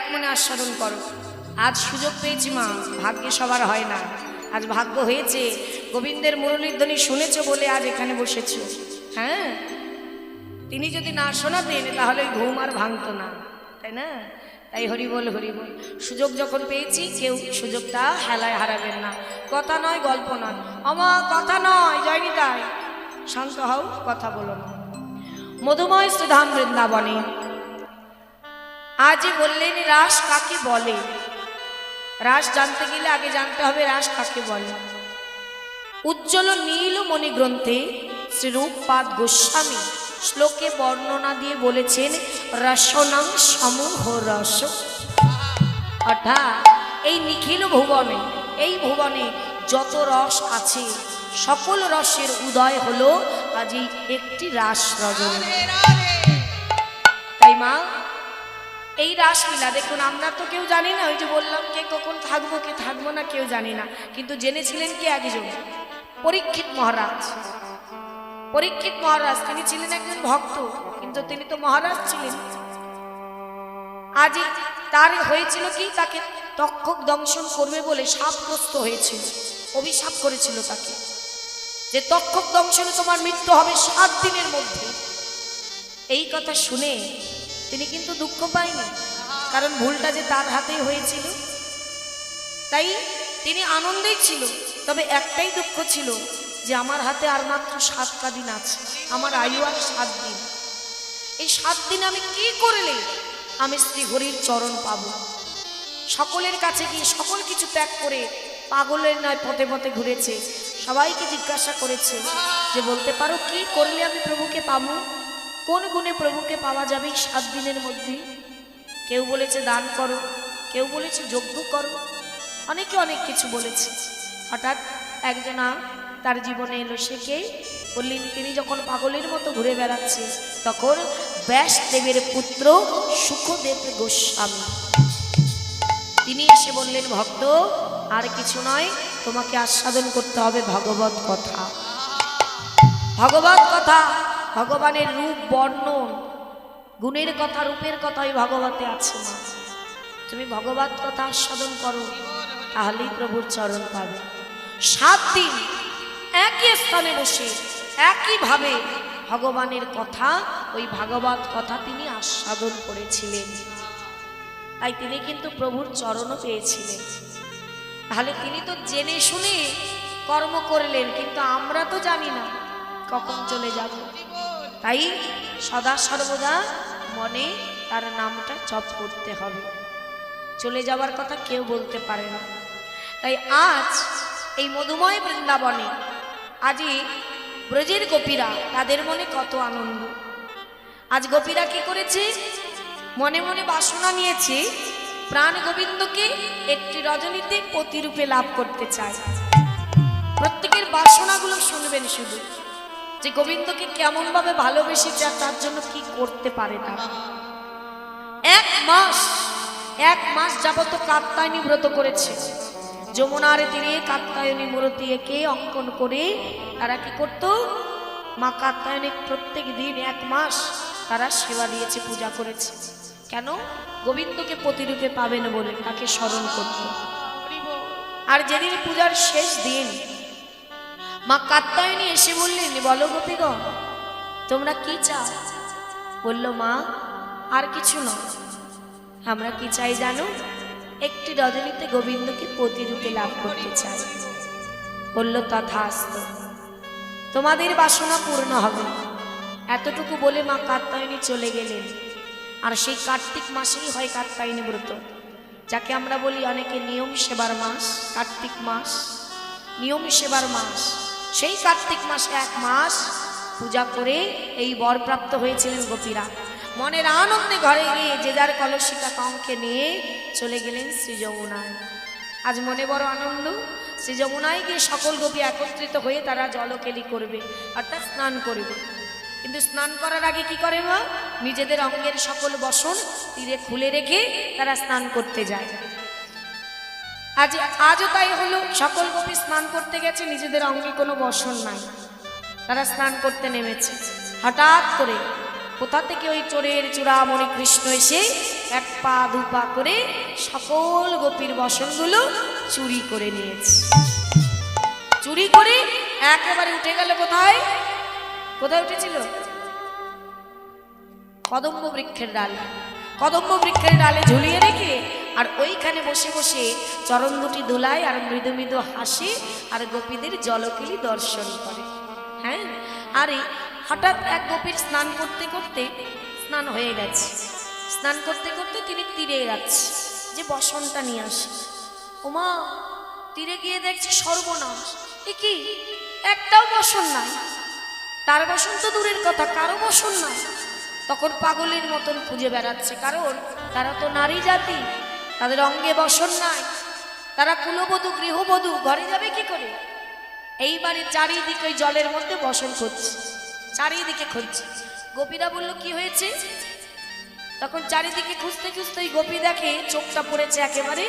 এক মনে আস্বাদন করো। আজ সুযোগ পেয়েছি মা, ভাগ্যে সবার হয় না। আজ ভাগ্য হয়েছে, গোবিন্দের মুরলীর ধ্বনি শুনেছো বলে আজ এখানে বসেছ। হ্যাঁ? তিনি যদি না শোনাতেন, তাহলে ঘুম আর ভাঙতো না। তাই না? তাই হরি বল হরি বল সুযোগ যখন পেয়েছি, কেউ সুযোগটা হেলায় হারাবেন না। কথা নয়, গল্প নয়। আমা কথা নয় জয়নি গায় শান্ত হও, কথা বলো না মধুময় সুধাম বৃন্দাবনে আজ বললেন রাস কাকে বলে? রাস জানতে গেলে আগে জানতে হবে রাস কাকে বলে। উজ্জ্বল নীল মণি গ্রন্থে শ্রীরূপপাদ গোস্বামী শ্লোকে বর্ণনা দিয়ে বলেছেন, রসনাং সমূহ রস। অর্থাৎ এই নিখিল ভুবনে, এই ভুবনে যত রস আছে, সকল রসের উদয় হলো আজ একটি রাস রজনী। তাই মা এই রাসলীলা দেখুন, আমরা তো কেউ জানি না, ওই যে বললাম কে কখন থাকব, কে থাকব না, কেউ জানি না। কিন্তু জেনেছিলেন কে একজন পরীক্ষিত মহারাজ। পরীক্ষিত মহারাজ, তিনি ছিলেন একজন ভক্ত, কিন্তু তিনি তো মহারাজ ছিলেন। আজই তার হয়েছিল কি, তাকে তক্ষক দংশন করবে বলে সাপগ্রস্ত হয়েছিল, অভিশাপ করেছিল তাকে। যে তক্ষক দংশনে তোমার মৃত্যু হবে সাত দিনের মধ্যে। এই কথা শুনে তিনি কিন্তু দুঃখ পায়নি, কারণ ভুলটা যে তার হাতেই হয়েছিল। তাই তিনি আনন্দেই ছিল, তবে একটাই দুঃখ ছিল যে আমার হাতে আর মাত্র সাতটা দিন আছে, আমার আয়ু আর সাত দিন। এই সাত দিন আমি কি করলে আমি শ্রী হরির চরণ পাব। সকলের কাছে গিয়ে সকল কিছু ত্যাগ করে পাগলের নয় পথে পথে ঘুরেছে, সবাইকে জিজ্ঞাসা করেছে যে, বলতে পারো কি করলে আমি প্রভুকে পাবো? কোন গুণে প্রভুকে পাওয়া যাবে সাত দিনের মধ্যে? কেউ বলেছে দান করো, কেউ বলেছে যজ্ঞ করো, অনেকে অনেক কিছু বলেছে। হঠাৎ একজনা তার জীবনে এলো কে? বললেন, তিনি যখন পাগলের মতো ঘুরে বেড়াচ্ছে, তখন ব্যাসদেবের পুত্র সুখদেব গোস্বামী। তিনি এসে বললেন, ভক্ত, আর কিছু নয়, তোমাকে আস্বাদন করতে হবে ভগবত কথা। ভগবত কথা ভগবানের রূপ, বর্ণন, গুণের কথা, রূপের কথা ওই ভগবতে আছে। তুমি ভগবত কথা আস্বাদন করো, তাহলেই প্রভুর চরণ পাবে। সাত দিন একই স্থানে বসে, একইভাবে ভগবানের কথা, ওই ভাগবত কথা তিনি আস্বাদন করেছিলেন। তাই তিনি কিন্তু প্রভুর চরণও পেয়েছিলেন। তাহলে তিনি তো জেনে শুনে কর্ম করলেন, কিন্তু আমরা তো জানি না কখন চলে যাব। তাই সদা সর্বদা মনে তার নামটা জপ করতে হবে। চলে যাওয়ার কথা কেউ বলতে পারে না। তাই আজ এই মধুময় বৃন্দাবনে আজই ব্রজের গোপীরা তাদের মনে কত আনন্দ। আজ গোপীরা কি করেছে? মনে মনে বাসনা নিয়েছে, প্রাণ গোবিন্দকে একটি রজনীতে প্রতিরূপে লাভ করতে চায়। প্রত্যেকের বাসনাগুলো শুনবেন শুধু। যে গোবিন্দকে কেমন ভাবে ভালোবেসে যায় তার জন্য কি করতে পারে না এক মাস এক মাস যাবত কাত্তায়নী ব্রত করেছে। যমুনার তীরে কাত্তায়নী মূর্তি একে অঙ্কন করে তারা কি করত? মা কাত্তায়নী প্রত্যেক দিন এক মাস তারা সেবা দিয়েছে, পূজা করেছে। কেন? গোবিন্দকে প্রতিরূপে পাবেন বলে তাকে স্মরণ করত। আর যেদিন পূজার শেষ দিন মা কাত্তায়নী এসে বললেন, বলো গোপীগণ, তোমরা কি চাও? বলল, মা, আর কিছু নয়। আমরা কি চাই জানো? একটি রজনীতে গোবিন্দকে প্রতিরূপে লাভ করতে চাই। বলল, তথাস্ত। তোমাদের বাসনা পূর্ণ হবে। এতটুকু বলে মা কাত্তায়নী চলে গেলেন। আর সেই কার্তিক মাসেই হয় কাত্তায়নী ব্রত, যাকে আমরা বলি অনেকে নিয়ম সেবার মাস, কার্তিক মাস, নিয়ম সেবার মাস। সেই কার্তিক মাসে এক মাস পূজা করে এই বর প্রাপ্ত হয়েছিলেন গোপীরা। মনের আনন্দে ঘরে গিয়ে যে যার কলসিকা কঙ্কে নিয়ে চলে গেলেন শ্রী যমুনায়। আজ মনে বড় আনন্দ, শ্রী যমুনায় গিয়ে সকল গোপী একত্রিত হয়ে তারা জলকেলি করবে, অর্থাৎ স্নান করবে। কিন্তু স্নান করার আগে কি করে মা? নিজেদের অঙ্গের সকল বসন তীরে খুলে রেখে তারা স্নান করতে যায়। আজ, আজও তাই হলো। সকল গোপী স্নান করতে গেছে, নিজেদের অঙ্গে কোনো বসন নাই। তারা স্নান করতে নেমেছে। হঠাৎ করে কোথা থেকে ওই চোরের চূড়ামণি কৃষ্ণ এসে এক পা, দু পা করে সকল গোপীর বসনগুলো চুরি করে নিয়েছে। চুরি করে একেবারে উঠে গেল কোথায়? কোথায় উঠেছিল? কদম্ব বৃক্ষের ডালে। কদম্ব বৃক্ষের ডালে ঝুলিয়ে রেখে আর ওইখানে বসে বসে চরণ দুটি দোলায় আর মৃদু মৃদু হাসে আর গোপীদের জলকিলি দর্শন করে। হ্যাঁ? আরে, হঠাৎ এক গোপীর স্নান করতে করতে স্নান হয়ে গেছে। স্নান করতে করতে তিনি তীরে যাচ্ছে, যে বসনটা নিয়ে আসে। ওমা তীরে গিয়ে দেখছে সর্বনাশ। এ কি? একটাও বসন নাই। তার বসন তো দূরের কথা, কারও বসন নাই। তখন পাগলের মতন খুঁজে বেড়াচ্ছে, কারণ তারা তো নারী জাতি। তাদের অঙ্গে বসন নাই। তারা কুলবধূ, গৃহবধূ, ঘরে যাবে কি করে? এইবারে চারিদিকে জলের মধ্যে বসন করছে চারিদিকে খুঁজছে। গোপীরা বলল, কি হয়েছে? তখন চারিদিকে খুঁজতে খুঁজতে ওই গোপী দেখে চোখটা পড়েছে একেবারে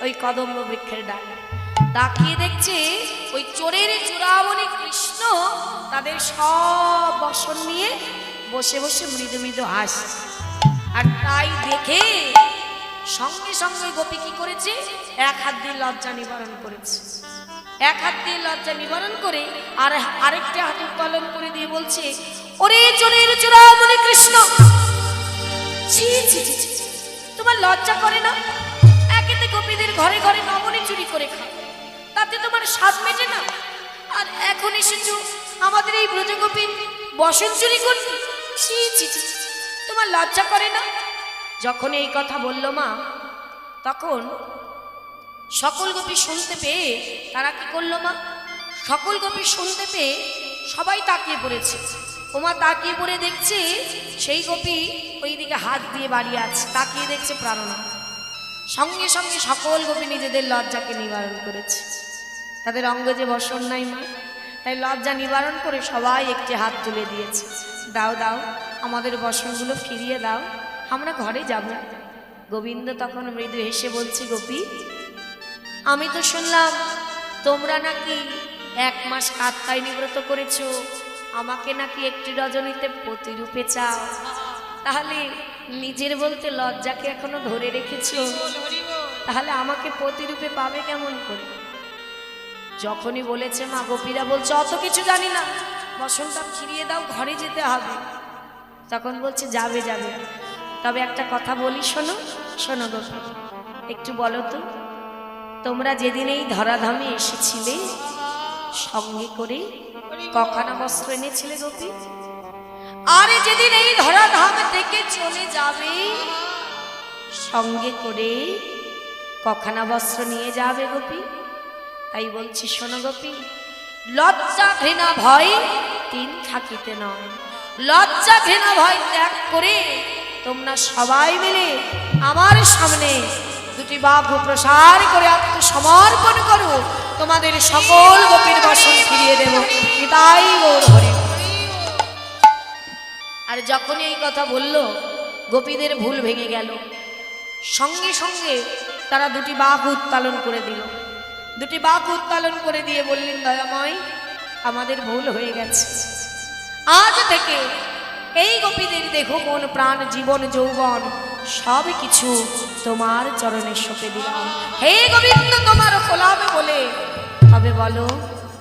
ওই কদম্ব বৃক্ষের ডাল। তাকিয়ে দেখছে ওই চোরের চূড়ামণি কৃষ্ণ তাদের সব বসন নিয়ে বসে বসে মৃদু মৃদু হাসছে। আর তাই দেখে সঙ্গে সঙ্গে গোপী কি করেছে? এক হাত দিয়ে লজ্জা নিবারণ করেছে। এক হাত দিয়ে লজ্জা নিবারণ করে আর আরেকটা হাত উত্তোলন করে দিয়ে বলছে, ওরে চোরের চূড়ামণি কৃষ্ণ! ছি ছি ছি। তোমার লজ্জা করে না? একেতে গোপীদের ঘরে ঘরে নমনি চুরি করে খাও তাতে তোমার স্বাদ মেটে না? আর এখন এসেছ আমাদের এই ব্রজগোপীর বসন চুরি করতে? ছি ছি ছি। তোমার লজ্জা করে না? যখন এই কথা বলল মা, তখন সকল গোপী শুনতে পেয়ে তারা কি করল মা? সকল গোপী শুনতে পেয়ে সবাই তাকিয়ে পড়েছে। ওমা তাকিয়ে পড়ে দেখছে সেই গোপী ওইদিকে হাত দিয়ে বাড়ি আছে, তাকিয়ে দেখছে প্রাণনা। সঙ্গে সঙ্গে সকল গোপী নিজেদের লজ্জাকে নিবারণ করেছে। তাদের অঙ্গ যে বসন নাই মা, তাই লজ্জা নিবারণ করে সবাই একটি হাত তুলে দিয়েছে। দাও দাও, আমাদের বসনগুলো ফিরিয়ে দাও। আমরা ঘরে যাব। গোবিন্দ তখন মৃদু হেসে বলছে, গোপী, আমি তো শুনলাম তোমরা নাকি এক মাস কাত্তায় নিব্রত করেছ। আমাকে নাকি একটি রজনীতে প্রতিরূপে চাও। তাহলে নিজের বলতে লজ্জাকে এখনও ধরে রেখেছো? তাহলে আমাকে প্রতিরূপে পাবে কেমন করে? যখনই বলেছে মা, গোপীরা বলছে, অত কিছু জানি না। বসনটা ফিরিয়ে দাও, ঘরে যেতে হবে। তখন বলছে, যাবে যাবে। তবে একটা কথা বলি, শোনো শোনো গোপী একটু বলো তো, তোমরা যেদিন এই ধরাধামে এসেছিলে, সঙ্গে করে কখানা বস্ত্র এনেছিলে গোপী? আরে যেদিন এই ধরাধাম থেকে চলে যাবে, সঙ্গে করে কখানা বস্ত্র নিয়ে যাবে গোপী? তাই বলছি, শোনো গোপী, লজ্জা ঘৃণা ভয় তিন থাকিতে নয়। লজ্জা ঘৃণা ভয় ত্যাগ করে তোমরা সবাই মিলে আমার সামনে দুটি বাহু প্রসার করে আত্মসমর্পণ করো। তোমাদের সকল গোপীর বাসন ফিরিয়ে দেব। তাই গৌর হরি। আর যখন এই কথা বলল, গোপীদের ভুল ভেঙে গেল। সঙ্গে সঙ্গে তারা দুটি বাঘ উত্তালন করে দিল। দুটি বাঘ উত্তালন করে দিয়ে বললেন, দয়াময়, আমাদের ভুল হয়ে গেছে। আজ থেকে এই গোপীদের দেহ মন, প্রাণ, জীবন, যৌবন, সব কিছু তোমার চরণে সঁপে দিলাম। হে গোবিন্দ, তোমার খোলাবে বলে। তবে বলো,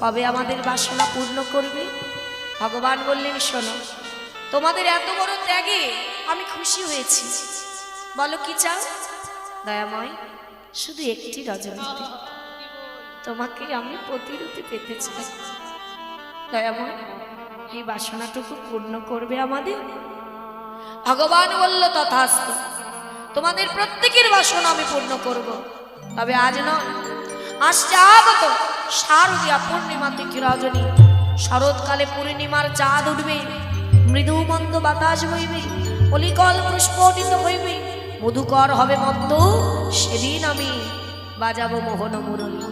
কবে আমাদের বাসনা পূর্ণ করবে? ভগবান বললেন, শোনো, তোমাদের এত বড় ত্যাগে আমি খুশি হয়েছি। বলো কি চাও? দয়াময়, শুধু একটি রজনীতে তোমাকে আমি প্রতিরূপে পেতে চাই। দয়াময় এই বাসনাটুকু পূর্ণ করবে আমাদের? ভগবান বলল, তথাস্তু। তোমাদের প্রত্যেকের বাসনা আমি পূর্ণ করব। তবে আজ নয় আসছে আগত শারদীয়া পূর্ণিমা তিথি রজনী। শরৎকালে পূর্ণিমার চাঁদ উঠবে মৃদু মন্দ বাতাস বইবে, অলিকল পুষ্পটিত হইবে। মধুকর হবে মন্দ সেদিন আমি বাজাবো মোহন মুরলী।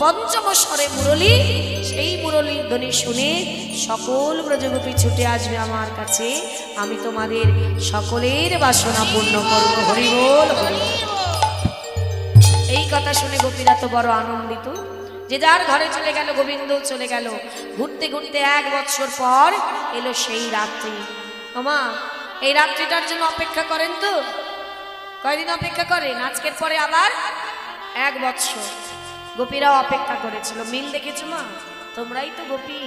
পঞ্চম স্বরে মুরলী, সেই মুরলীর ধ্বনি শুনে সকল ব্রজগোপী ছুটে আসবে আমার কাছে। আমি তোমাদের সকলের বাসনা পূর্ণ করব। হরিবোল হরি এই কথা শুনে গোপীরা তো বড় আনন্দিত। যে যার ঘরে চলে গেল, গোবিন্দ চলে গেল। ঘুরতে ঘুরতে এক বছর পর এলো সেই রাত্রি। ওমা এই রাত্রিটার জন্য অপেক্ষা করেন তো? কয়দিন অপেক্ষা করেন? আজকের পরে আবার? এক বৎসর। গোপীরাও অপেক্ষা করেছিল, মিল দেখেছ মা? তোমরাই তো গোপী।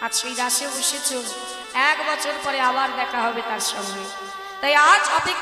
আজ সেই রাশে বসেছ এক বছর পরে আবার দেখা হবে তার সঙ্গে। তাই আজ অপেক্ষা